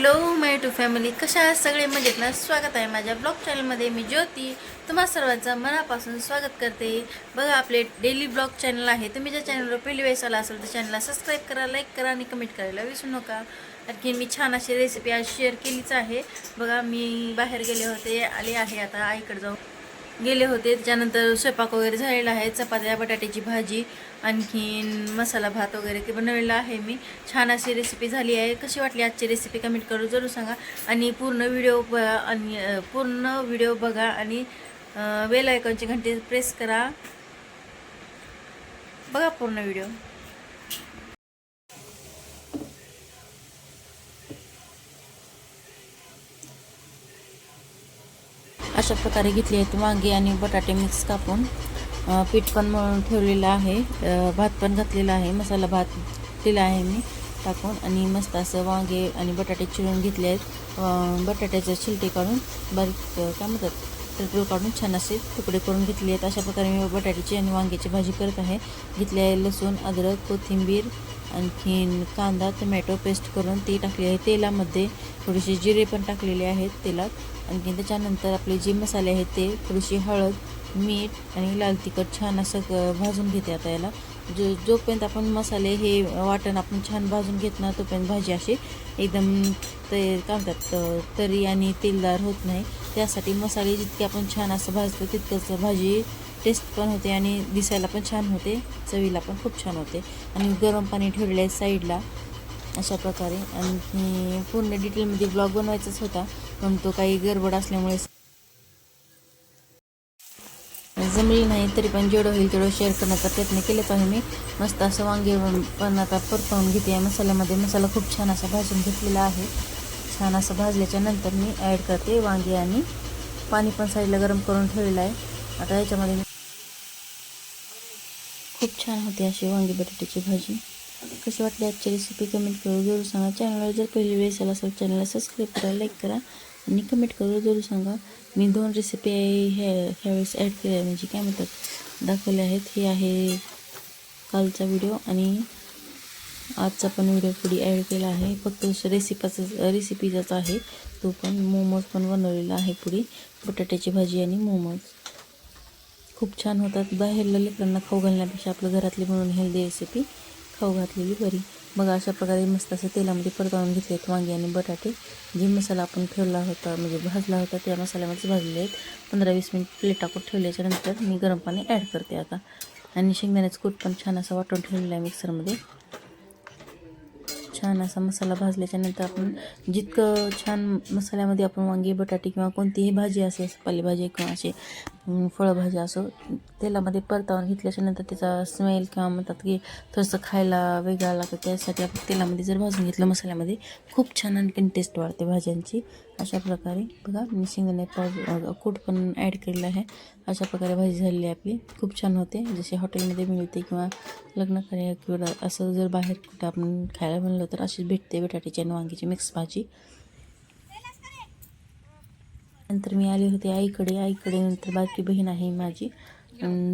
Hello my to family कशा आहात? सगळे मजेत ना? स्वागत आहे माझ्या ब्लॉग चॅनलमध्ये मी ज्योती. तुम्हा सर्वांचं मनापासून स्वागत करते. बघा आपले डेली ब्लॉग चॅनल आहे. तुम्ही ज्या चॅनलवर पहिली वेळेस आला असेल तर चॅनलला सबस्क्राईब करा लाईक करा आणि कमेंट करायला विसरू नका. आणखी मी छान अशी रेसिपी आज शेअर केलीच आहे. बघा मी बाहेर गेले होते आले आहे आता आईकडे जाऊन. गेले होते त्याच्यानंतर स्वयंपाक वगैरे झालेला आहे. चपात्या बटाट्याची भाजी आणखीन मसाला भात वगैरे ते बनवलेला आहे मी. छान अशी रेसिपी झाली आहे. कशी वाटली आजची रेसिपी कमेंट करू जरूर सांगा. आणि पूर्ण व्हिडिओ बघा आणि पूर्ण व्हिडिओ बघा आणि वेल आयकॉनची घंटी प्रेस करा. बघा पूर्ण व्हिडिओ अशा प्रकारे घेतली आहेत वांगे आणि बटाटे मिक्स कापून. पीठ पण मळून ठेवलेलं आहे. भात पण घातलेला आहे. मसाला भात घातलेला आहे मी टाकून आणि मस्त असं वांगे आणि बटाटे चिरून घेतले आहेत. बटाट्याचे शिलटे काढून बारीक काय म्हणतात टरटूर काढून छान असे तुकडे करून घेतले आहेत. अशा प्रकारे मी बटाट्याची आणि वांग्याची भाजी करत आहे. घेतले आहे लसूण अद्रक कोथिंबीर आणखीन कांदा टोमॅटो पेस्ट करून ती टाकली आहे. तेलामध्ये थोडेसे जिरे पण टाकलेले आहेत तेलात. आणखी त्याच्यानंतर आपले जे मसाले आहेत ते थोडीशी हळद मीठ आणि लाल तिखट छान असं क- भाजून घेते आता याला. जो जोपर्यंत आपण मसाले हे वाटण आपण छान भाजून घेत ना तोपर्यंत भाजी अशी एकदम ते काय म्हणतात तरी आणि तेलदार होत नाही. त्यासाठी मसाले जितके आपण छान असं भाजतो तितकंच भाजी टेस्ट पण होते आणि दिसायला पण छान होते चवीला पण खूप छान होते. आणि गरम पाणी ठेवले साईडला अशा प्रकारे. आणि पूर्ण डिटेलमध्ये ब्लॉग बनवायचाच होता पण तो काही गडबड असल्यामुळे जमली नाही तरी पण जेवढं होईल तेवढं शेअर करण्याचा प्रयत्न केलेच आहे मी. मस्त असं वांगे पण आता परतवून घेते. या मसाल्यामध्ये मसाला खूप छान असा भाजून घेतलेला आहे. छान असं भाजल्याच्या नंतर मी ॲड करते वांगे आणि पाणी पण साईडला गरम करून ठेवलेलं आहे. आता याच्यामध्ये खूप छान होते अशी वांगी बटाट्याची भाजी. कशी वाटली आजची रेसिपी कमेंट करू जरूर सांगा. चॅनलवर जर पहिली वेळेस आला असेल चॅनलला सबस्क्राईब करा लाईक करा आणि कमेंट करू जरूर सांगा. मी दोन रेसिपी ह्या ह्यावेळेस ॲड केल्या म्हणजे काय म्हणतात? दाखवले आहेत. हे आहे कालचा व्हिडिओ आणि आजचा पण व्हिडिओ पुढे ॲड केला आहे. फक्त रेसिपीचा रेसिपीचाच आहे. तो पण मोमोज पण बनवलेला आहे पुढे. बटाट्याची भाजी आणि मोमोज खूप छान होतात. बाहेरला लेकरांना खाऊ घालण्यापेक्षा आपलं घरातली म्हणून हेल्दी रेसिपी खाऊ घातलेली बरी. बघा अशा प्रकारे मस्त असं तेलामध्ये परतवून घेतलेत आहेत आणि बटाटे. जे मसाला आपण ठेवला होता म्हणजे भाजला होता त्या मसाल्यामध्ये भाजले आहेत. पंधरा वीस मिनिट प्लेट टाकून ठेवल्याच्या नंतर मी गरम पाणी ॲड करते आता. आणि शेंगदाण्याचं कूट पण छान असं वाटून ठेवलेलं आहे मिक्सरमध्ये छान असा मसाला भाजल्याच्या नंतर आपण जितकं छान मसाल्यामध्ये आपण वांगी बटाटे किंवा कोणतीही भाजी असेल पालेभाजी किंवा असे फळभाज्या असो तेलामध्ये परतावून घेतल्याच्या नंतर त्याचा स्मेल किंवा म्हणतात की थोडंसं खायला वेगळा लागतं त्यासाठी आपण तेलामध्ये जर भाजून घेतलं मसाल्यामध्ये खूप छान आणखीन टेस्ट वाढते भाज्यांची. अशा प्रकारे बघा मी शेंगदाणे पाव कूट पण ॲड केलेलं आहे. अशा प्रकारे भाजी झालेली आहे आपली. खूप छान होते. जसे हॉटेलमध्ये मिळते किंवा लग्न कार्य किंवा असं जर बाहेर कुठं आपण खायला म्हणलं तर अशीच भेटते बटाट्याची आणि वांग्याची मिक्स भाजी. नंतर मी आले होते आईकडे. आईकडे नंतर बाकी बहीण आहे माझी.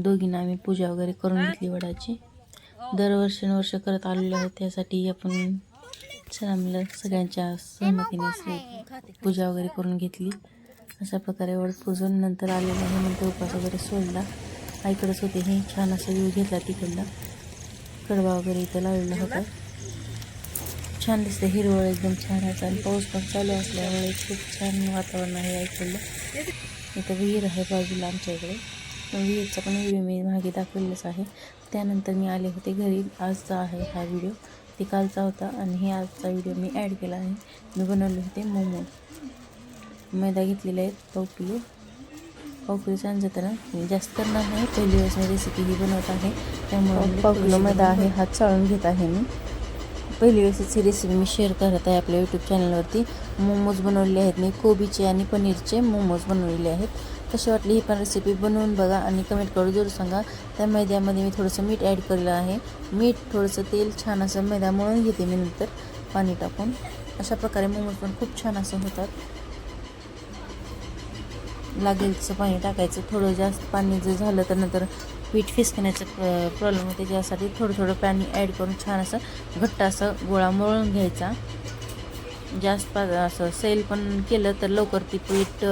दोघींना आम्ही पूजा वगैरे करून घेतली वडाची. दरवर्षानुवर्ष करत आलेलो आहे त्यासाठी आपण चला सगळ्यांच्या सहमतीने पूजा वगैरे करून घेतली. अशा प्रकारे वड पूजून नंतर आलेलं आहे. नंतर उपास वगैरे सोडला. आईकडेच होते हे छान असा व्ह्यू घेतला तिकडला. कडवा वगैरे इथं लावलेला होता. छान दिसते. हिरवळ एकदम छान आहे. आणि पाऊस पण चालू असल्यामुळे खूप छान वातावरण आहे ऐकलं इथं विहीर आहे बाजूला आमच्या इकडे विहीरचा पण व्हिडिओ मी मागे दाखवलेलाच आहे. त्यानंतर मी आले होते घरी. आजचा आहे हा व्हिडिओ. ते कालचा होता आणि हे आजचा व्हिडिओ मी ॲड केला आहे. मी बनवले होते मोमोज मैदा घेतलेले आहेत पाव किलो. पाव किलो छान जातं ना जास्त नाही पहिली वेळेस मी रेसिपी ही बनवत आहे. त्यामुळे पाव किलो मैदा आहे हात चाळून घेत आहे मी. पहिली वेळेस रेसिपी मी शेअर करत आहे आपल्या यूट्यूब चॅनलवरती मोमोज बनवलेले आहेत मी कोबीचे आणि पनीरचे मोमोज बनवलेले आहेत. कशी वाटली ही पण रेसिपी बनवून बघा आणि कमेंट करून जरूर सांगा. त्या मैद्यामध्ये मी थोडंसं मीठ ॲड केलेलं आहे. मीठ थोडंसं तेल छान असं मैदा मळून घेते मी नंतर पाणी टाकून. अशा प्रकारे मोमोज पण खूप छान असं होतात. लागेलचं पाणी टाकायचं. थोडं जास्त पाणी जर झालं तर नंतर पीठ फिसकण्याचा प्रॉब्लेम होते. ज्यासाठी थोडं थोडं पाणी ॲड करून छान असं घट्ट असं गोळा मळून घ्यायचा. जास्त पा असं सेल पण केलं तर लवकर ती पीठ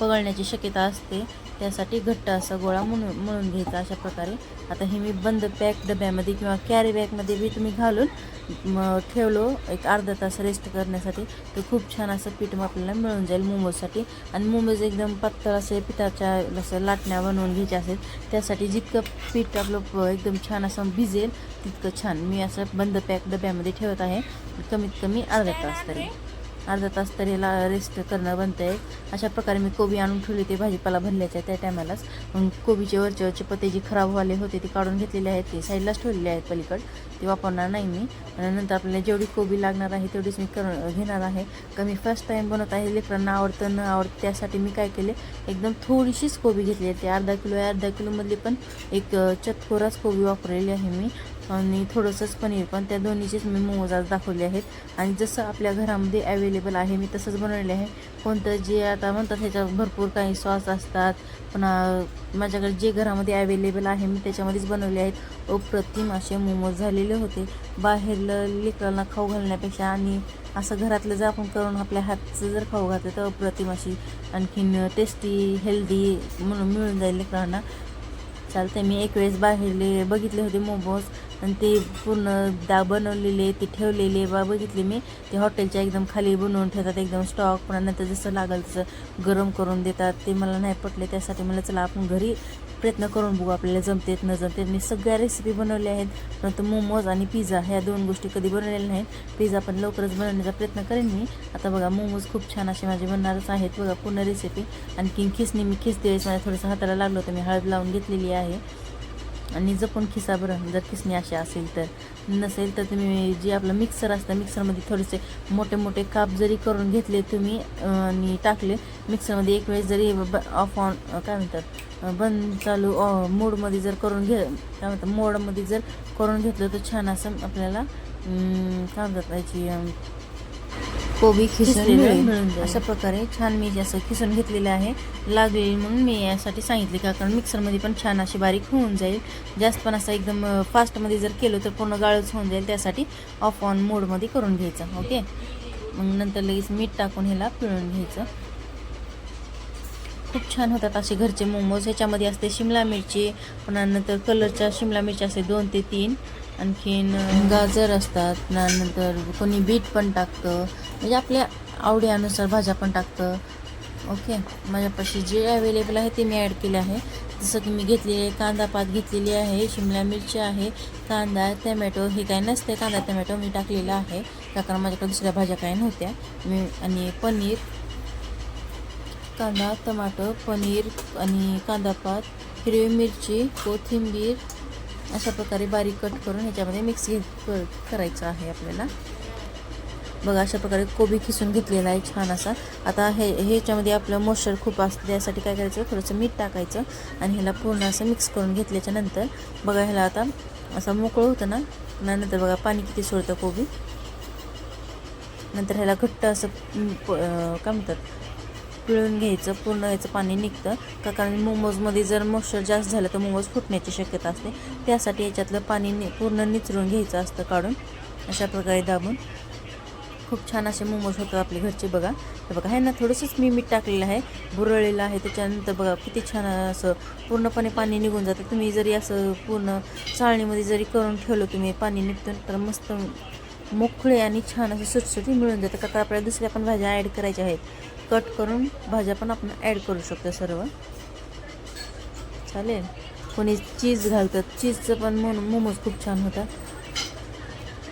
पगळण्याची शक्यता असते. त्यासाठी घट्ट असा गोळा म्हणून म्हणून घ्यायचा अशा प्रकारे. आता हे मी बंद पॅक डब्यामध्ये किंवा कॅरी बॅगमध्ये बी तुम्ही घालून ठेवलो एक अर्धा तास रेस्ट करण्यासाठी. तर खूप छान असं पीठ मग आपल्याला मिळून जाईल मोमोजसाठी. आणि मोमोज एकदम पातळ असे पिठाच्या असं लाटण्या बनवून घ्यायच्या असेल त्यासाठी जितकं पीठ आपलं एकदम छान असं भिजेल तितकं छान. मी असं बंद पॅक डब्यामध्ये ठेवत आहे. कमीत कमी अर्धा तास तरी. अर्धा तास तरी रेस्ट करणं बनतं आहे अशा प्रकारे मी कोबी आणून ठेवली ते भाजीपाला भरल्याच्या त्या टायमालाच कोबीचे वरचे वरचे पत्ते जे खराब व्हाले होते ते काढून घेतलेले आहेत ते साईडलाच ठेवलेले आहेत पलीकड. ते वापरणार नाही मी. आणि नंतर आपल्याला जेवढी कोबी लागणार आहे तेवढीच मी कर घेणार आहे. का मी फर्स्ट टाईम बनवत आहे लेकरांना आवडतं न आवडतं त्यासाठी मी काय केले एकदम थोडीशीच कोबी घेतली आहे. ते अर्धा किलो आहे अर्धा किलोमधली पण एक अ, चतकोराच कोबी वापरलेली आहे मी. आणि थोडंसंच पनीर पण त्या दोन्हीचेच मी मोमोज आज दाखवले आहेत. आणि जसं आपल्या घरामध्ये अवेलेबल आहे मी तसंच बनवले आहे. कोणतं जे आता म्हणतात ह्याच्यात भरपूर काही सॉस असतात. पण माझ्याकडे जे घरामध्ये अवेलेबल आहे मी त्याच्यामध्येच बनवले आहेत. अप्रतिम असे मोमोज झालेले होते. बाहेरलं लेकरांना खाऊ घालण्यापेक्षा आणि असं घरातलं जर आपण करून आपल्या हातचं जर खाऊ घातलं तर अप्रतिम अशी आणखीन टेस्टी हेल्दी म्हणून मिळून जाईल लेकरांना. चालते मी एक वेळेस बाहेरले बघितले होते मोमोज. आणि ते पूर्ण दा बनवलेले ते ठेवलेले बा बघितले मी. ते हॉटेलच्या एकदम खाली बनवून ठेवतात एकदम स्टॉक पण नंतर जसं लागेल तसं गरम करून देतात. ते मला नाही पटले त्यासाठी मला चला आपण घरी प्रयत्न करून बघू आपल्याला जमतेत न जमतेत मी सगळ्या रेसिपी बनवल्या आहेत. परंतु मोमोज आणि पिझ्झा ह्या दोन गोष्टी कधी बनवलेल्या नाहीत. पिझ्झा पण लवकरच बनवण्याचा प्रयत्न करेन मी. आता बघा मोमोज खूप छान असे माझे बनणारच आहेत. बघा पूर्ण रेसिपी आणखी खिसणी मी खिसते वेळेस माझ्या थोडंसं हाताला लागलं होतं. मी हळद लावून घेतलेली आहे. आणि जपून खिसा बरं जर खिसणी अशी असेल तर. नसेल तर तुम्ही जे आपलं मिक्सर असतं मिक्सरमध्ये थोडेसे मोठे मोठे काप जरी करून घेतले तुम्ही आणि टाकले मिक्सरमध्ये एक वेळेस जरी ऑफ ऑन काय म्हणतात बंद चालू मोडमध्ये जर करून घे काय म्हणतात मोडमध्ये जर करून घेतलं तर छान असं आपल्याला काय म्हणतात याची कोबी खिसलेलं मिळून जाईल. अशा प्रकारे छान मी असं खिसून घेतलेलं आहे लागेल म्हणून मी यासाठी सांगितले का कारण मिक्सरमध्ये पण छान अशी बारीक होऊन जाईल. जास्त पण असं एकदम फास्टमध्ये जर केलं तर पूर्ण गाळच होऊन जाईल. त्यासाठी ऑफ ऑन मोडमध्ये करून घ्यायचं ओके? मग नंतर लगेच मीठ टाकून ह्याला पिळून घ्यायचं. खूप छान होतात असे घरचे मोमोज. ह्याच्यामध्ये असते शिमला मिरची पुन्हा नंतर कलरच्या शिमला मिरची असते दोन ते तीन. आणखीन गाजर असतात ना नंतर कोणी बीट पण टाकतं. म्हणजे आपल्या आवडीनुसार भाज्या पण टाकतं. ओके? माझ्यापाशी जे अवेलेबल आहे ते मी ॲड केले आहे. जसं की मी घेतलेली आहे कांदा पात घेतलेली आहे शिमला मिरची आहे कांदा टमॅटो हे काय नसते कांदा टमॅटो मी टाकलेला आहे. त्या कारण माझ्याकडे दुसऱ्या भाज्या काही नव्हत्या. मी आणि पनीर कांदा टमाटो पनीर आणि कांदा पात हिरवी मिरची कोथिंबीर अशा प्रकारे बारीक कट करून ह्याच्यामध्ये मिक्स घे कर करायचं आहे आपल्याला. बघा अशा प्रकारे कोबी खिसून घेतलेला आहे छान असा आता हे ह्याच्यामध्ये आपलं मॉइश्चर खूप असतं त्यासाठी काय करायचं थोडंसं मीठ टाकायचं आणि ह्याला पूर्ण असं मिक्स करून घेतल्याच्या नंतर बघा ह्याला आता असं मोकळं होतं ना नंतर बघा पाणी किती सोडतं कोबी. नंतर ह्याला घट्ट असं प- काय म्हणतात पिळून घ्यायचं पूर्ण याचं पाणी निघतं. का कारण मोमोजमध्ये जर मॉइश्चर जास्त झालं तर मोमोज फुटण्याची शक्यता असते. त्यासाठी याच्यातलं पाणी नि पूर्ण निचरून घ्यायचं असतं काढून. अशा प्रकारे दाबून. खूप छान असे मोमोज होतं आपले घरचे बघा. तर बघा हे ना थोडंसंच मी मीठ टाकलेलं आहे. बुरळलेलं आहे त्याच्यानंतर बघा किती छान असं पूर्णपणे पाणी निघून जातं. तुम्ही जरी असं पूर्ण चाळणीमध्ये जरी करून ठेवलं तुम्ही पाणी निघतं तर मस्त मोकळे आणि छान असे सुटसुटी मिळून जातं का आपल्याला दुसऱ्या पण भाज्या ॲड करायच्या आहेत. कट करून भाज्या पण आपण ॲड करू शकतो सर्व. चालेल? कोणी चीज घालतात. चीजचं पण म्हणून मोमोज खूप छान होतात.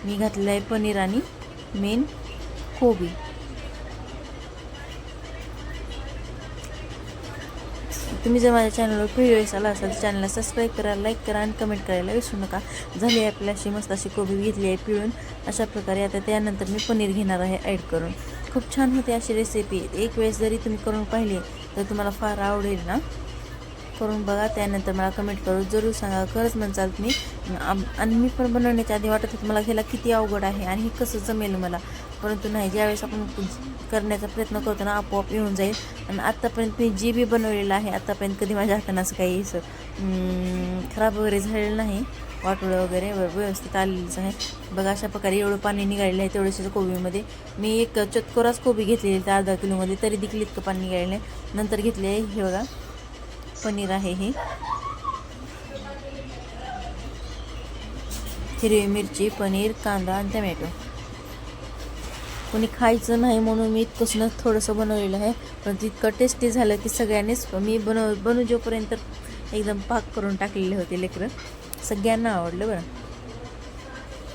मी घातलेलं आहे पनीर आणि मेन कोबी. तुम्ही जर माझ्या चॅनलवर प्रिव्हियस आला असाल तर चॅनलला सबस्क्राईब करा लाईक करा आणि कमेंट करायला विसरू नका. झाली आपल्याला अशी मस्त अशी कोबी घेतली आहे पिळून. अशा प्रकारे आता त्यानंतर मी पनीर घेणार आहे ॲड करून. खूप छान होते अशी रेसिपी एक वेळेस जरी तुम्ही करून पाहिली तर तुम्हाला फार आवडेल ना? करून बघा त्यानंतर मला कमेंट करू जरूर सांगा. खरंच म्हणचाल तुम्ही आम- आणि मी पण बनवण्याच्या आधी वाटत होतं मला घ्यायला किती अवघड आहे आणि हे कसं जमेल मला. परंतु नाही ज्यावेळेस आपण करण्याचा प्रयत्न करतो ना आपोआप येऊन जाईल. आणि आत्तापर्यंत मी जी बी बनवलेलं आहे आत्तापर्यंत कधी माझ्या हातानं असं काही असं खराब वगैरे झालेलं नाही. वाटोळं वगैरे व्यवस्थित आलेलंच आहे. बघा अशा प्रकारे एवढं पाणी निघालेलं आहे तेवढ्याच्या कोबीमध्ये. मी एक चतकोराच कोबी घेतलेली त्या अर्धा किलोमध्ये तरी देखील इतकं पाणी निघालेलं आहे. नंतर घेतले आहे हे बघा पनीर आहे हे. हिरवी मिरची पनीर कांदा आणि टमॅटो. कोणी खायचं नाही म्हणून मी इतकंच थोडंसं बनवलेलं आहे. पण तितकं टेस्टी झालं की सगळ्यांनीच मी बनव बनू जोपर्यंत एकदम पाक करून टाकलेले होते लेकरं. सगळ्यांना आवडलं बरं.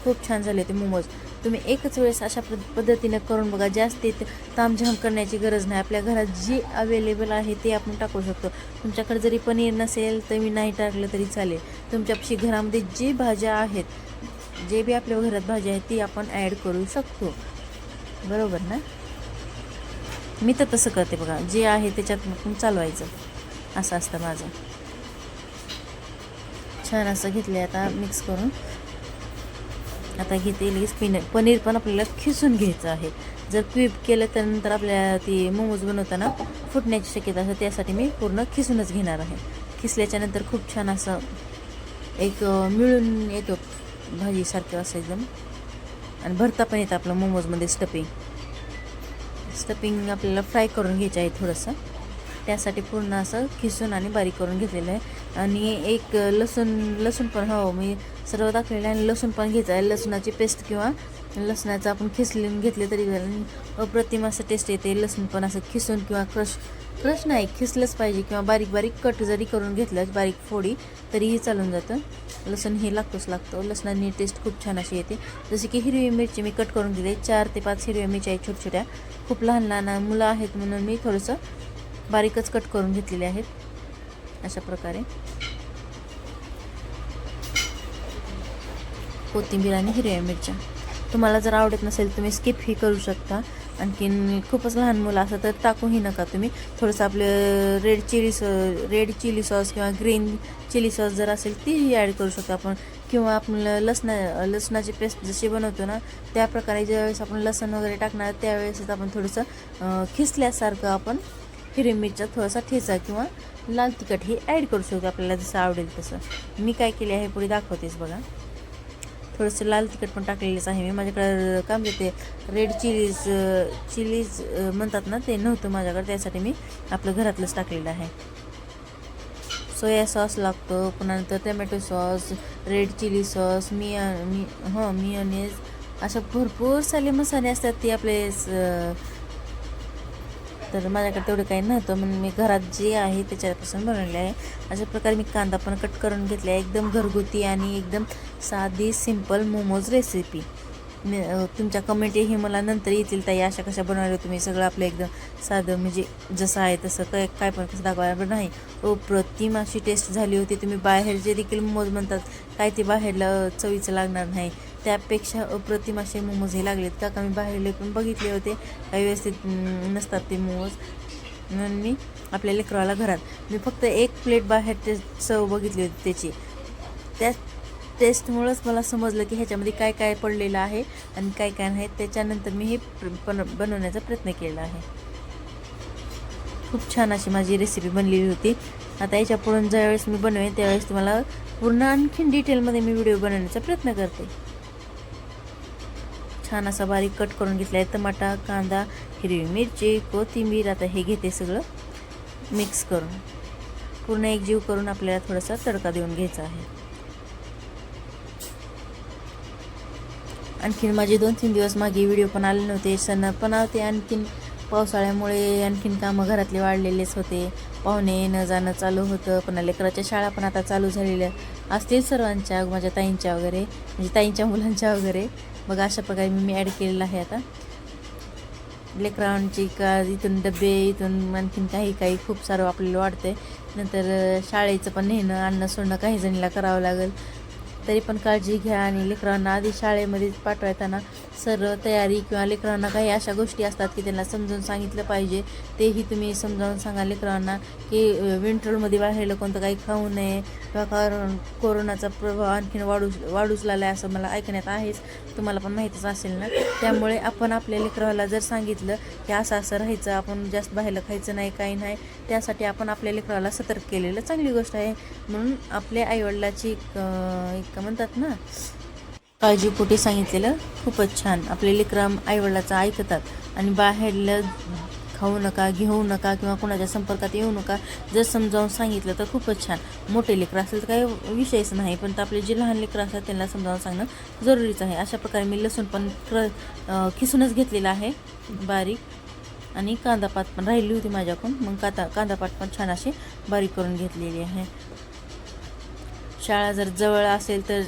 खूप छान झाले ते मोमोज. तुम्ही एकच वेळेस अशा पद्धतीनं करून बघा जास्त तामझाम करण्याची गरज नाही. आपल्या घरात जी अवेलेबल आहे ते आपण टाकू शकतो. तुमच्याकडे जरी पनीर नसेल तर मी नाही टाकलं तरी चालेल. तुमच्यापाशी घरामध्ये जी भाज्या आहेत जे बी आपल्या घरात भाज्या आहेत ती आपण ॲड करू शकतो. बरोबर ना? मी तर तसं करते बघा. जे आहे त्याच्यात मग चालवायचं. असं असतं माझं. छान असं घेतले आता मिक्स करून. आता घेते लगेच पिन पनीर पण आपल्याला खिसून घ्यायचं आहे. जर क्विप केलं तर नंतर आपल्या ती मोमोज बनवताना फुटण्याची शक्यता असते. त्यासाठी मी पूर्ण खिसूनच घेणार आहे. खिसल्याच्या नंतर खूप छान असं एक मिळून येतो भाजीसारखं असं एकदम. आणि भरता पण येतं आपलं मोमोजमध्ये स्टफिंग स्टफिंग आपल्याला फ्राय करून घ्यायचं आहे थोडंसं. त्यासाठी पूर्ण असं खिसून आणि बारीक करून घेतलेलं आहे. आणि एक लसूण लसूण पण हो मी सर्व दाखवलेलं आहे आणि लसूण पण घ्यायचं आहे. लसणाची पेस्ट किंवा लसणाचं आपण खिसलून घेतले तरी अप्रतिम असं टेस्ट येते. लसूण पण असं खिसून किंवा क्रश क्रश नाही खिसलंच पाहिजे किंवा बारीक बारीक कट जरी करून घेतलं बारीक फोडी तरीही चालून जातं. लसूण हे लागतोच लागतो. लसणाने टेस्ट खूप छान अशी येते. जसे की हिरवी मिरची मी कट करून दिले चार ते पाच हिरव्या मिरच्या आहेत छोट्या छोट्या खूप लहान लहान मुलं आहेत म्हणून मी थोडंसं बारीकच कट करून घेतलेले आहेत. अशा प्रकारे. कोथिंबीर आणि हिरव्या मिरच्या. तुम्हाला जर आवडत नसेल तुम्ही स्किपही करू शकता. आणखीन खूपच लहान मुलं असं तर टाकूही नका तुम्ही. थोडंसं आपलं red chilli sauce red chilli sauce किंवा ग्रीन चिली सॉस जर असेल तीही ॲड करू शकतो आपण. किंवा आपण लसणा लसणाची पेस्ट जशी बनवतो ना त्या प्रकारे ज्यावेळेस आपण लसण वगैरे टाकणार त्यावेळेसच आपण थोडंसं खिसल्यासारखं आपण हिरवी मिरच्या थोडासा ठेचा किंवा लाल तिखट हे ॲड करू शकतो आपल्याला जसं आवडेल तसं. मी काय केले आहे पुढे दाखवतेच बघा. थोडंसं लाल तिखट पण टाकलेलंच आहे मी. माझ्याकडे काय म्हणते ते रेड चिलीज चिलीज म्हणतात ना ते नव्हतं माझ्याकडे त्यासाठी मी आपलं घरातलंच टाकलेलं आहे. सोया सॉस लागतो पुन्हा नंतर tomato sauce red chilli sauce मी मी हो, हं मियोनेज अशा भरपूर सारे मसाले असतात ते आपले स- तर माझ्याकडे तेवढं काही नव्हतं. म्हणून मी घरात जे आहे त्याच्यापासून बनवले आहे. अशा प्रकारे मी कांदा पण कट करून घेतला आहे. एकदम घरगुती आणि एकदम साधी सिंपल मोमोज रेसिपी मी अ, तुमच्या कमेंटही मला नंतर येतील. ताई अशा कशा बनवल्या तुम्ही? सगळं आपलं एकदम साधं म्हणजे जसं आहे तसं. काय काय पण कसं दाखवायला नाही. अप्रतिम अशी टेस्ट झाली होती. तुम्ही बाहेरचे देखील मोमोज म्हणतात. काय ते बाहेरला चवीचं लागणार नाही. त्यापेक्षा अप्रतिम असे मोमोज हे लागलेत का? मी बाहेरले पण बघितले होते. काही व्यवस्थित नसतात ते मोमोज. म्हणून मी आपल्या लेकराला घरात मी फक्त एक प्लेट बाहेर ते चव बघितली होती त्याची. त्या टेस्टमुळंच मला समजलं की ह्याच्यामध्ये काय काय पडलेलं आहे आणि काय काय नाही. त्याच्यानंतर मी हे प्र- पण बनवण्याचा प्रयत्न केला आहे. खूप छान अशी माझी रेसिपी बनलेली होती. आता याच्या पुढून ज्यावेळेस मी बनवेन त्यावेळेस तुम्हाला पूर्ण आणखीन डिटेलमध्ये मी व्हिडिओ बनवण्याचा प्रयत्न करते. छान असा बारीक कट करून घेतला आहे. टमाटा कांदा हिरवी मिरची कोथिंबीर आता हे घेते सगळं मिक्स करून. पूर्ण एकजीव करून आपल्याला थोडासा तडका देऊन घ्यायचा आहे. आणखीन माझे दोन तीन दिवस मागे व्हिडिओ पण आले नव्हते सण पण होते. आणखीन पावसाळ्यामुळे आणखीन कामं घरातले वाढलेलेच होते. पाहुणे येणं जाणं चालू होतं. पण लेकराच्या शाळा पण आता चालू झालेल्या. असतील सर्वांच्या माझ्या ताईंच्या वगैरे म्हणजे ताईंच्या मुलांच्या वगैरे. बघा अशा प्रकारे मी ॲड केलेलं आहे आता. लेकरांची का इथून डबे इथून आणखीन काही काही खूप सारं आपल्याला वाढतंय नंतर शाळेचं पण नेणं आणणं सोडणं काही जणीला करावं लागेल. तरी पण काळजी घ्या आणि लेकरांना आधी शाळेमध्ये पाठवायताना सर्व तयारी किंवा लेकरांना काही अशा गोष्टी असतात की त्यांना समजावून सांगितलं पाहिजे तेही तुम्ही समजावून सांगा लेकरांना की विंटरमध्ये बाहेरलं कोणतं काही खाऊ नये किंवा कारण कोरोनाचा प्रभाव आणखीन वाढू वाढूच लागला आहे असं मला ऐकण्यात आहेच. तुम्हाला पण माहीतच असेल ना? त्यामुळे आपण आपल्या लेकराला जर सांगितलं की असं असं राहायचं आपण जास्त बाहेर खायचं नाही काही नाही त्यासाठी आपण आपल्या लेकराला सतर्क केलेलं चांगली गोष्ट आहे. म्हणून आपल्या आईवडिलाची का म्हणतात ना? काळजीपोटी सांगितलेलं खूपच छान. आपले लेकरं आईवडिलाचं ऐकतात. आणि बाहेरलं खाऊ नका घेऊ नका किंवा कोणाच्या संपर्कात येऊ नका जर समजावून सांगितलं तर खूपच छान. मोठे लेकरं असेल तर काही विषयच नाही पण आपले जे लहान लेकरं असतात त्यांना समजावून सांगणं जरुरीच आहे. अशा प्रकारे मी लसूण पण क्र खिसूनच घेतलेला आहे. बारीक. आणि कांदापात पण राहिली होती माझ्याकडून. मग कांदा कांदापात पण छान अशी बारीक करून घेतलेली आहे. शाळा जर जवळ असेल तर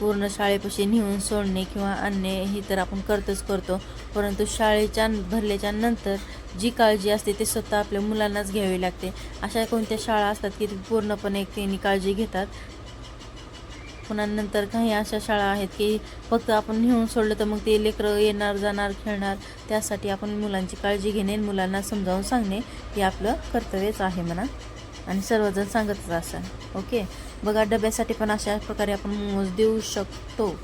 पूर्ण शाळेपाशी नेऊन सोडणे किंवा आणणे ही तर आपण करतोच करतो. परंतु शाळेच्या भरल्याच्या नंतर जी काळजी असते ते स्वतः आपल्या मुलांनाच घ्यावी लागते. अशा कोणत्या शाळा असतात की पूर्णपणे त्यांनी काळजी घेतात? पुन्हा नंतर काही अशा शाळा आहेत की फक्त आपण नेऊन सोडलं तर मग ते लेकरं येणार जाणार खेळणार त्यासाठी आपण मुलांची काळजी घेणे मुलांना समजावून सांगणे हे आपलं कर्तव्यच आहे म्हणा. आणि सर्वजण सांगतच असं ओके? बघा डब्यासाठी पण अशा प्रकारे आपण मोमोज देऊ शकतो.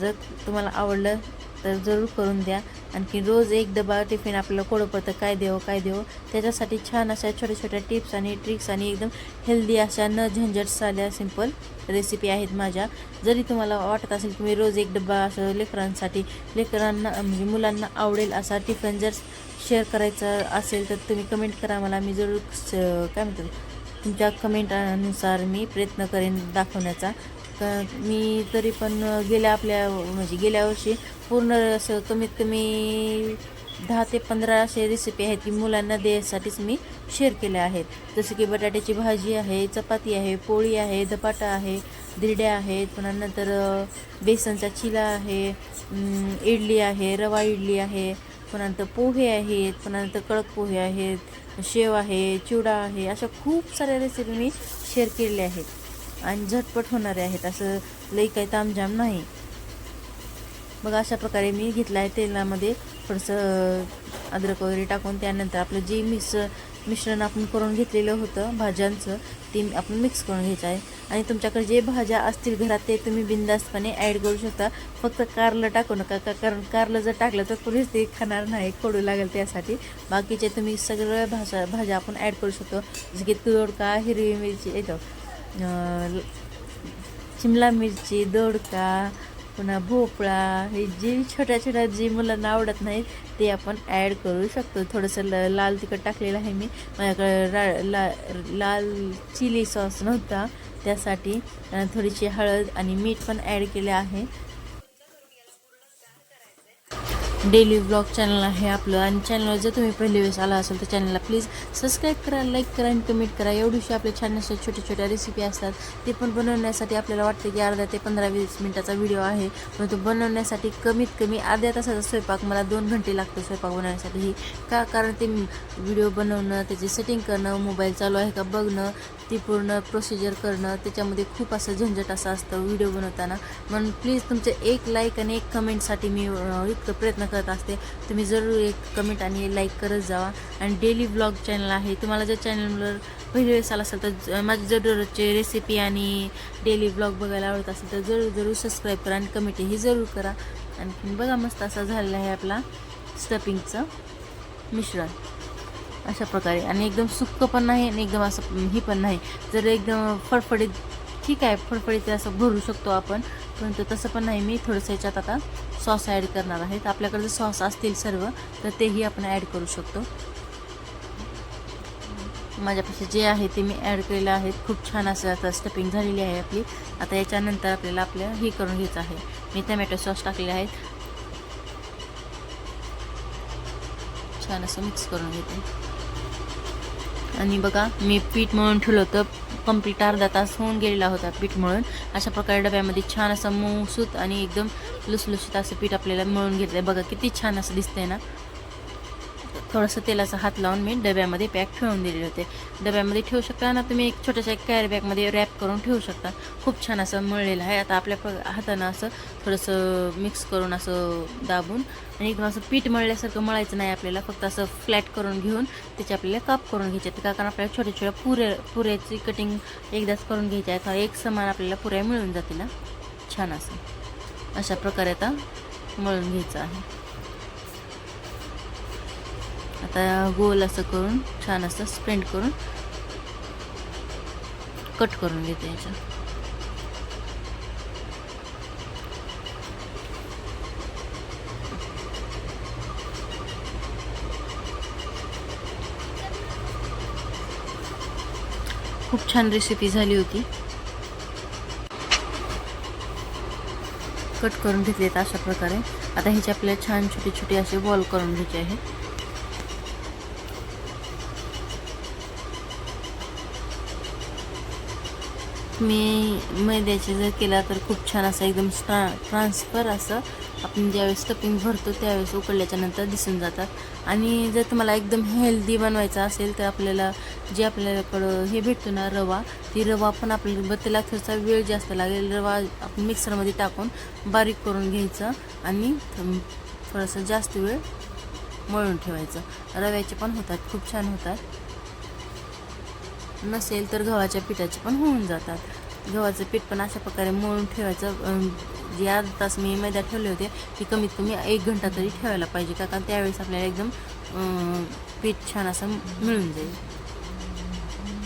जर तुम्हाला आवडलं तर जरूर करून द्या. आणखी रोज एक डबा टिफिन आपल्याला कोडं पडतं काय देवं काय देवं त्याच्यासाठी छान अशा छोट्या छोट्या टिप्स आणि ट्रिक्स आणि एकदम हेल्दी अशा न झंझट साल्या सिंपल रेसिपी आहेत माझ्या. जरी तुम्हाला वाटत असेल की मी रोज एक डबा असं लेकरांसाठी लेकरांना म्हणजे मुलांना आवडेल असा टिफिन जर शेअर करायचा असेल तर तुम्ही कमेंट करा मला. मी जरूर स- काय म्हणतात तुमच्या कमेंटनुसार मी प्रयत्न करेन दाखवण्याचा. तर मी तरी पण गेल्या आपल्या म्हणजे गेल्या वर्षी पूर्ण असं कमीत कमी दहा ते पंधरा असे रेसिपी आहेत की मुलांना देण्यासाठीच मी शेअर केल्या आहेत. जसं की बटाट्याची भाजी आहे चपाती आहे पोळी आहे धपाटा आहे धिरड्या आहेत पुन्हा नंतर बेसनचा चिला आहे इडली आहे रवा इडली आहे पुन्हा नंतर पोहे आहेत पुन्हा नंतर कडक पोहे आहेत शेव आहे चिवडा आहे अशा खूप साऱ्या रेसिपी मी शेअर केलेल्या आहेत. आणि झटपट होणारे आहेत असं लई काही तामझाम नाही. मग अशा प्रकारे मी घेतलं आहे तेलामध्ये थोडंसं अद्रक वगैरे टाकून त्यानंतर आपलं जे मिक्स मिश्रण आपण करून घेतलेलं होतं भाज्यांचं. ते आपण मिक्स करून घ्यायचं आहे. आणि तुमच्याकडे जे भाज्या असतील घरात ते तुम्ही बिंदास्तपणे ॲड करू शकता. फक्त कारलं टाकू नका का कारण कारलं जर टाकलं तर कोणीच ते खाणार नाही कोडू लागेल त्यासाठी. बाकीचे तुम्ही सगळ्या भाज्या भाज्या आपण ॲड करू शकतो. जसं की तुडका हिरवी मिरची येतो. शिमला मिरची दोडका पुन्हा भोपळा हे जे छोट्या छोट्या जे मुलांना आवडत नाहीत ते आपण ॲड करू शकतो. थोडंसं ल लाल तिखट टाकलेलं आहे मी. माझ्याकडे रा ला लाल चिली सॉस नव्हता. त्यासाठी थोडीशी हळद आणि मीठ पण ॲड केले आहे. डेली ब्लॉग चॅनल आहे आपलं. आणि चॅनलवर जर तुम्ही पहिली वेळेस आला असेल तर चॅनलला प्लीज सबस्क्राईब करा लाईक करा आणि कमेंट करा. एवढीशी आपल्या छान अशा छोट्या छोट्या रेसिपी असतात ते पण बनवण्यासाठी आपल्याला वाटतं की अर्धा ते पंधरा वीस मिनटाचा व्हिडिओ आहे. परंतु बनवण्यासाठी कमीत कमी अर्ध्या तासाचा स्वयंपाक मला दोन घंटे लागतो स्वयंपाक बनवण्यासाठी. ही का? कारण ते व्हिडिओ बनवणं त्याची सेटिंग करणं मोबाईल चालू आहे का बघणं ती पूर्ण प्रोसिजर करणं त्याच्यामध्ये खूप असं झंझट असं असतं व्हिडिओ बनवताना. म्हणून प्लीज तुमचे एक लाईक आणि एक कमेंटसाठी मी इतकं प्रयत्न करत असते तुम्ही जरूर एक कमेंट आणि लाईक करत जावा. आणि डेली ब्लॉग चॅनल आहे तुम्हाला जर चॅनलवर पहिली वेळेस आला असेल तर माझी जर रेसिपी आणि डेली ब्लॉग बघायला आवडत असेल तर जरूर जरूर सबस्क्राईब करा आणि कमेंटही जरूर करा. आणखीन बघा मस्त असा झालेला आहे आपला स्टपिंगचं मिश्रण. अशा प्रकारे. आणि एकदम सुक्क पण नाही आणि एकदम असं ही पण नाही. जर एकदम फडफडीत ठीक आहे फडफडीत असं भरू शकतो आपण परंतु तसं पण नाही. मी थोडंसं याच्यात आता सॉस ॲड करणार आहे. तर आपल्याकडे जर सॉस असतील सर्व तर तेही आपण ॲड करू शकतो. माझ्यापाशी जे आहे ते मी ॲड केलेलं आहे. खूप छान असं आता स्टपिंग झालेली आहे आपली. आता याच्यानंतर आपल्याला आपल्या हे करून घ्यायचं आहे. मी टमॅटो सॉस टाकलेले आहेत. छान असं मिक्स करून घेते. आणि बघा मी पीठ म्हणून ठेवलं होतं. कंप्लीट अर्धा तास होऊन गेलेला होता पीठ मळून. अशा प्रकारे डब्यामध्ये छान असं मऊसूत आणि एकदम लुसलुशीत असं पीठ आपल्याला मळून घेतलं आहे बघा किती छान असं दिसतंय ना. थोडंसं तेलाचा हात लावून मी डब्यामध्ये पॅक ठेवून दिलेले होते. डब्यामध्ये ठेवू शकता ना तुम्ही एक छोट्याशा एक कॅरी बॅगमध्ये रॅप करून ठेवू शकता. खूप छान असं मळलेलं आहे. आता आपल्या प हातानं असं थोडंसं मिक्स करून असं दाबून आणि एकदम असं पीठ मळल्यासारखं मळायचं नाही आपल्याला. फक्त असं फ्लॅट करून घेऊन त्याचे आपल्याला काप करून घ्यायचे आहेत. का कारण आपल्याला छोट्या छोट्या पुऱ्या पुऱ्याची कटिंग एकदाच करून घ्यायची आहे. का एक समान आपल्याला पुऱ्या मिळून जातील ना. छान असं. अशा प्रकारे आता मळून घ्यायचं आहे. आता गोल असं करून छान असं स्प्रेंड करून कट करून घेते याच्या खूप छान रेसिपी झाली होती. कट करून घेतलेत अशा प्रकारे. आता ह्याचे आपल्याला छान छोटे छोटे असे बॉल करून घ्यायचे आहेत मी मैद्याचे जर केला तर खूप छान असं एकदम ट्रा ट्रान्सफर असं. आपण ज्यावेळेस स्टफिंग भरतो त्यावेळेस उकळल्याच्या नंतर दिसून जातात. आणि जर तुम्हाला एकदम हेल्दी बनवायचं असेल तर आपल्याला जे आपल्याकडं हे भेटतो ना रवा ती रवा पण आपल्याला बत्तीला त्याला थोडासा वेळ जास्त लागेल. रवा आपण मिक्सरमध्ये टाकून बारीक करून घ्यायचं आणि थोडंसं जास्त वेळ मळून ठेवायचं. रव्याचे पण होतात खूप छान होतात. नसेल तर गव्हाच्या पिठाचे पण होऊन जातात. गव्हाचं पीठ पण अशा प्रकारे मळून ठेवायचं जे अर्धा तास मी मैदा ठेवले होते ती कमीत कमी एक घंटा तरी ठेवायला पाहिजे का कारण त्यावेळेस आपल्याला एकदम पीठ छान असं मिळून जाईल.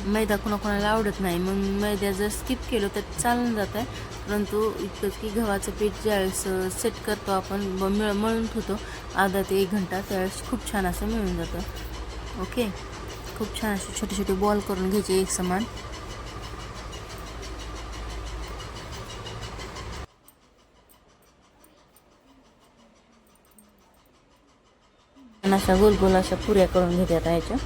मैदा कोणाकोणाला आवडत नाही मग मैदा जर स्किप केलं तर चालून जात आहे. परंतु इतकंच की गव्हाचं पीठ ज्यावेळेस सेट करतो आपण मिळ मळून ठेवतो अर्धा ते एक घंटा त्यावेळेस खूप छान असं मिळून जातं. ओके खूप छान असे छोटे छोटे बॉल करून घ्यायचे एक समान. अशा गोल गोल अशा पुऱ्या करून घेते आता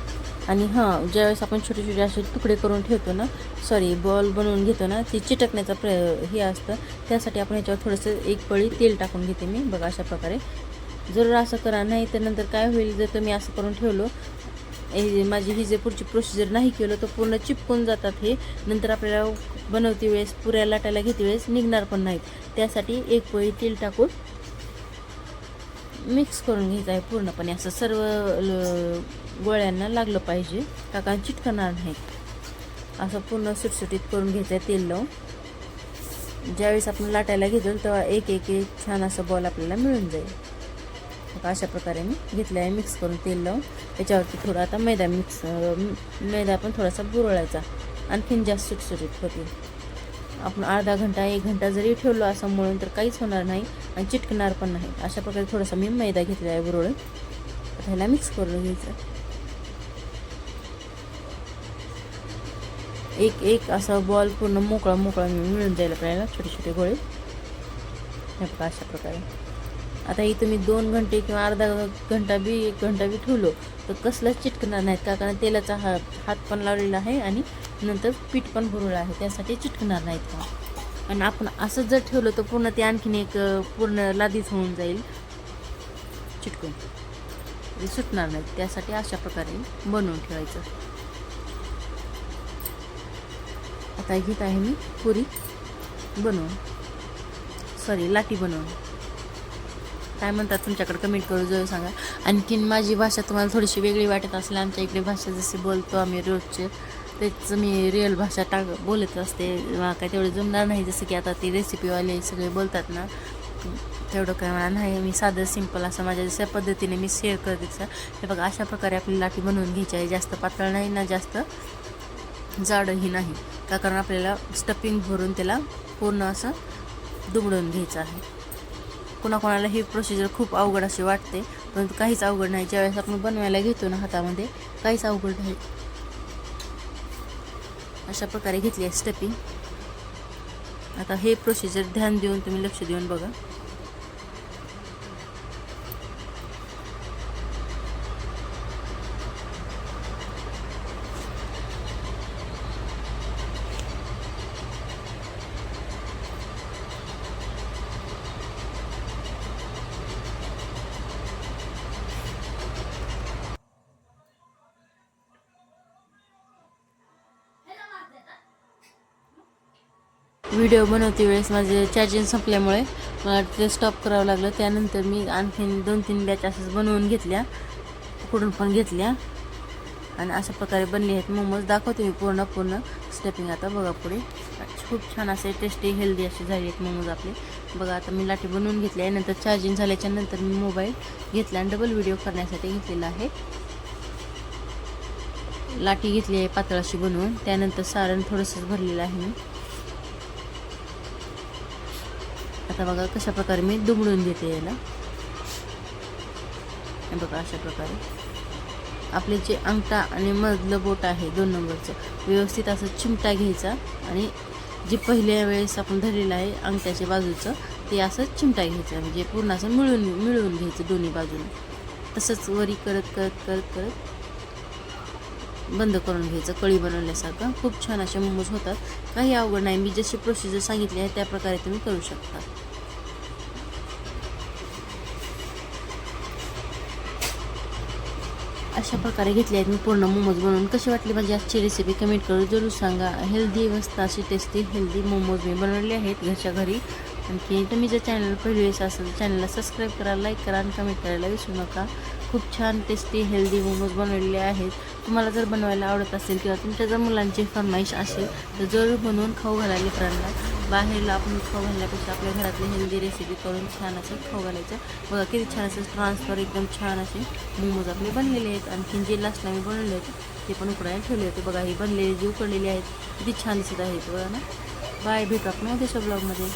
आणि हां ज्यावेळेस आपण छोटे छोटे असे तुकडे करून ठेवतो ना सॉरी बॉल बनवून घेतो ना ती चिटकण्याचा प्र हे असतं. त्यासाठी आपण ह्याच्यावर थोडंसं एक पळी तेल टाकून घेते मी बघा अशा प्रकारे. जर असं करा नाही तर नंतर काय होईल जर तुम्ही असं करून ठेवलं हे माझी ही जे पुढची प्रोसिजर नाही केलं तर पूर्ण चिपकून जातात हे. नंतर आपल्याला बनवते वेळेस पुऱ्या लाटायला घेते वेळेस निघणार पण नाहीत. त्यासाठी एक पोळी तेल टाकून मिक्स करून घ्यायचं आहे पूर्णपणे. असं सर्व ल- गोळ्यांना लागलं पाहिजे. काका चिटकणार नाहीत. असं पूर्ण सुटसुटीत करून घ्यायचं आहे तेल लावून. ज्यावेळेस आपण लाटायला घेतो तेव्हा एक एक एक छान असं बॉल आपल्याला मिळून जाईल. बघा अशा प्रकारे मी घेतलं आहे मिक्स करून तेल लावून. त्याच्यावरती थोडा आता मैदा मिक्स मैदा पण थोडासा बुरळायचा. आणखीन जास्त सुटसुटीत होतील आपण अर्धा घंटा एक घंटा जरी ठेवलो असं म्हणून तर काहीच होणार नाही आणि चिटकणार पण नाही. अशा प्रकारे थोडासा मी मैदा घेतला आहे बुरळ ह्याला मिक्स करून घ्यायचं. एक एक असा बॉल पूर्ण मोकळा मोकळा मिळून जायला आपल्याला छोटे छोटे गोळे. हे बघा अशा प्रकारे. आता इथं तुम्ही दोन घंटे किंवा अर्धा घंटा बी एक घंटा बी ठेवलो तर कसलंच चिटकणार नाहीत. का कारण तेलाचा हा हात पण लावलेला आहे आणि नंतर पीठ पण भरवलं आहे. त्यासाठी चिटकणार नाहीत का? आणि आपण असंच जर ठेवलं तर पूर्ण ते आणखीन एक पूर्ण लादीच होऊन जाईल. चिटकून. ते सुटणार नाहीत. त्यासाठी अशा प्रकारे बनवून ठेवायचं. आता घेत आहे मी? पुरी बनवून. सॉरी लाटी बनवून. काय म्हणतात तुमच्याकडे? कमेंट करू जरूर सांगा. आणखीन माझी भाषा तुम्हाला थोडीशी वेगळी वाटत असेल. आमच्या इकडे भाषा जशी बोलतो आम्ही रोजचे तेच मी रिअल भाषा टाक बोलत असते. मला काय तेवढं जमणार नाही. जसं की आता ती रेसिपीवाले सगळे बोलतात ना तेवढं काय मला नाही. मी साधं सिंपल असं माझ्या जशा पद्धतीने मी शेअर करते तसं. हे बघा अशा प्रकारे आपली लाठी बनवून घ्यायची आहे. जास्त पातळ नाही ना जास्त जाडही नाही. का कारण आपल्याला स्टफिंग भरून त्याला पूर्ण असं दुमडून घ्यायचं आहे. कोणाकोणाला ही प्रोसिजर खूप अवघड अशी वाटते. परंतु काहीच अवघड नाही. ज्यावेळेस आपण बनवायला घेतो ना हातामध्ये काहीच अवघड नाही. अशा प्रकारे घेतली आहे स्टपिंग आता हे प्रोसिजर ध्यान देऊन तुम्ही लक्ष देऊन बघा. व्हिडिओ बनवते वेळेस. माझे चार्जिंग संपल्यामुळे मला ते स्टॉप करावं लागलं. त्यानंतर मी आणखीन दोन तीन बॅच असंच बनवून घेतल्या. कुठून पण घेतल्या. आणि अशा प्रकारे बनले आहेत. मोमोज दाखवते मी पूर्ण पूर्ण. स्टेपिंग आता बघा पुढे. खूप छान असे टेस्टी हेल्दी असे झाले आहेत मोमोज आपले. बघा आता मी लाटी बनवून घेतली आहे नंतर चार्जिंग झाल्याच्यानंतर मी मोबाईल घेतला आणि डबल व्हिडिओ करण्यासाठी घेतलेला आहे. लाटी घेतली आहे पातळाशी बनवून. त्यानंतर सारण थोडंसंच भरलेलं आहे मी. आता बघा कशा प्रकारे मी दुमडून देते याला. बघा अशा प्रकारे आपले जे अंगठा आणि मधलं बोट आहे दोन नंबरचं व्यवस्थित असं चिमटा घ्यायचा आणि जे पहिल्या वेळेस आपण धरलेलं आहे अंगठ्याच्या बाजूचं ते असं चिमटा घ्यायचं. म्हणजे पूर्ण असं मिळून मिळवून घ्यायचं दोन्ही बाजूने. तसंच वरी करत करत करत करत बंद करून घ्यायचं कळी बनवल्यासारखं. खूप छान असे मोमोज होतात. काही अवघड नाही. मी जशी प्रोसिजर सांगितली आहे त्या प्रकारे तुम्ही करू शकता. अशा प्रकारे घेतले आहेत. मी पूर्ण मोमोज बनवून कशी वाटली माझी आजची रेसिपी कमेंट करून जरूर सांगा. हेल्दी मस्त अशी टेस्टी हेल्दी मोमोज मी बनवले आहेत घरच्या घरी. आणखी तुम्ही जर चॅनल पहिली वेळेस असेल चॅनलला सबस्क्राईब करा लाईक करा आणि कमेंट करायला विसरू नका. खूप छान टेस्टी हेल्दी मोमोज बनवलेले आहेत. तुम्हाला जर बनवायला आवडत असेल किंवा तुमच्या जर मुलांची फरमाईश असेल तर जरूर बनवून खाऊ घाला लेकरांना. बाहेरला आपण खाऊ घालण्यापेक्षा आपल्या घरातली हेल्दी रेसिपी करून छान असं खाऊ घालायचं. बघा किती छान असं ट्रान्सफर एकदम छान असे मोमोज आपले बनलेले आहेत. आणखीन जे लास्टला मी बनवले आहेत ते पण उकडायला ठेवले होते. बघा हे बनलेले जे उकडलेले आहेत किती छान दिसत आहेत. बघा ना. बाय भेटू आपण उद्याच्या ब्लॉगमध्ये